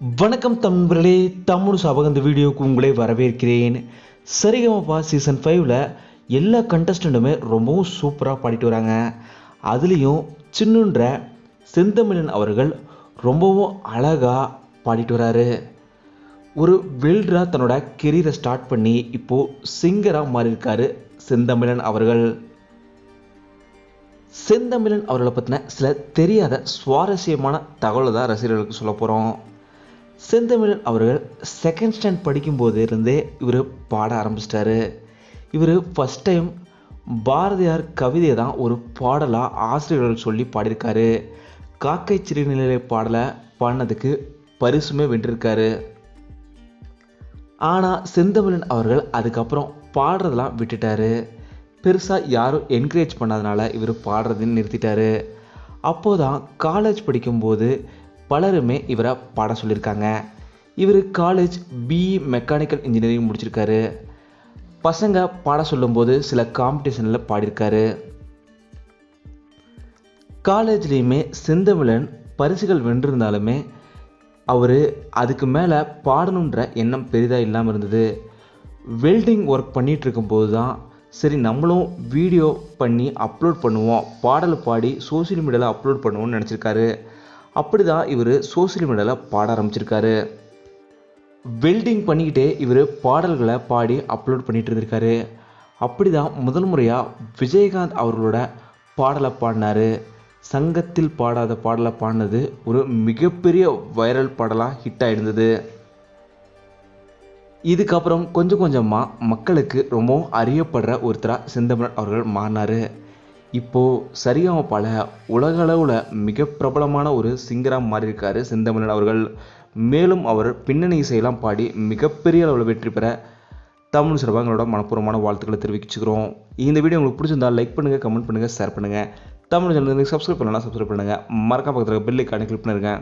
வணக்கம் தம்பர்களே தமிழ் சபகம் இந்த வீடியோவுக்கு உங்களை வரவேற்கிறேன். சரிகமப்பா சீசன் ஃபைவ்ல எல்லா கண்டஸ்டண்ட்டுமே ரொம்பவும் சூப்பராக பாடிட்டு வராங்க. அதுலேயும் சின்னுன்ற செந்தமிழன் அவர்கள் ரொம்பவும் அழகாக பாடிட்டு வராரு. ஒரு வெல்டராக தன்னோட கெரியரை ஸ்டார்ட் பண்ணி இப்போது சிங்கராக மாறியிருக்காரு செந்தமிழன் அவர்கள். செந்தமிழன் அவர்களை பற்றின சில தெரியாத சுவாரஸ்யமான தகவலை தான் ரசிகர்களுக்கு சொல்ல போகிறோம் செந்தமிழன் அவர்கள் செகண்ட் ஸ்டாண்ட் படிக்கும்போது இருந்தே இவர் பாட ஆரம்பிச்சிட்டாரு. இவர் ஃபஸ்ட் டைம் பாரதியார் கவிதையை தான் ஒரு பாடலாக ஆசிரியர்கள் சொல்லி பாடியிருக்காரு. காக்கை சிறுநிலை பாடலை பாடினதுக்கு பரிசுமே வென்றிருக்காரு. ஆனால் செந்தமிழன் அவர்கள் அதுக்கப்புறம் பாடுறதெல்லாம் விட்டுட்டாரு. பெருசாக யாரும் என்கரேஜ் பண்ணாதனால இவர் பாடுறதுன்னு நிறுத்திட்டாரு. அப்போதான் காலேஜ் படிக்கும்போது பலருமே இவரை பாட சொல்லியிருக்காங்க. இவர் காலேஜ் பிஇ மெக்கானிக்கல் இன்ஜினியரிங் முடிச்சிருக்காரு. பசங்க பாட சொல்லும்போது சில காம்படிஷனில் பாடியிருக்காரு. காலேஜ்லேயுமே செந்தமிழன் பரிசுகள் வென்றிருந்தாலுமே அவர் அதுக்கு மேலே பாடணுன்ற எண்ணம் பெரிதாக இல்லாமல் இருந்தது. வெல்டிங் ஒர்க் பண்ணிகிட்டு இருக்கும்போது தான் சரி நம்மளும் வீடியோ பண்ணி அப்லோட் பண்ணுவோம். பாடல் பாடி சோசியல் மீடியாவில் அப்லோட் பண்ணுவோம்னு நினச்சிருக்காரு. அப்படி தான் இவர் சோசியல் மீடியாவில் பாட ஆரம்பிச்சிருக்காரு. வெல்டிங் பண்ணிக்கிட்டே இவர் பாடல்களை பாடி அப்லோட் பண்ணிகிட்டு இருந்திருக்காரு. அப்படி தான் முதல் முறையாக விஜயகாந்த் அவர்களோட பாடலை பாடினார். சங்கத்தில் பாடாத பாடலை பாடினது ஒரு மிகப்பெரிய வைரல் பாடலாக ஹிட் ஆகிருந்தது இதுக்கப்புறம் கொஞ்சம் கொஞ்சமாக மக்களுக்கு ரொம்பவும் அறியப்படுற ஒருத்தராக செந்தமிழன் அவர்கள் மாறினார். இப்போது சரியாம உலகளவில் மிக பிரபலமான ஒரு சிங்கராக மாறியிருக்காரு செந்தமிழன் அவர்கள். மேலும் அவர் பின்னணி இசையெல்லாம் பாடி மிகப்பெரிய அளவில் வெற்றி பெற தமிழ் சிறப்பாங்களோட மனப்பூர்வமான வாழ்த்துக்களை தெரிவிச்சுக்கிறோம். இந்த வீடியோ உங்களுக்கு பிடிச்சிருந்தா லைக் பண்ணுங்கள் கமெண்ட் பண்ணுங்கள் ஷேர் பண்ணுங்கள் தமிழ் சேனலுக்கு சப்ஸ்கிரைப் பண்ணலாம் சப்ஸ்கிரைப் பண்ணுங்கள் மறக்காம பக்கத்தில் பெல் ஐக்கானை கிளிக் பண்ணிருங்க.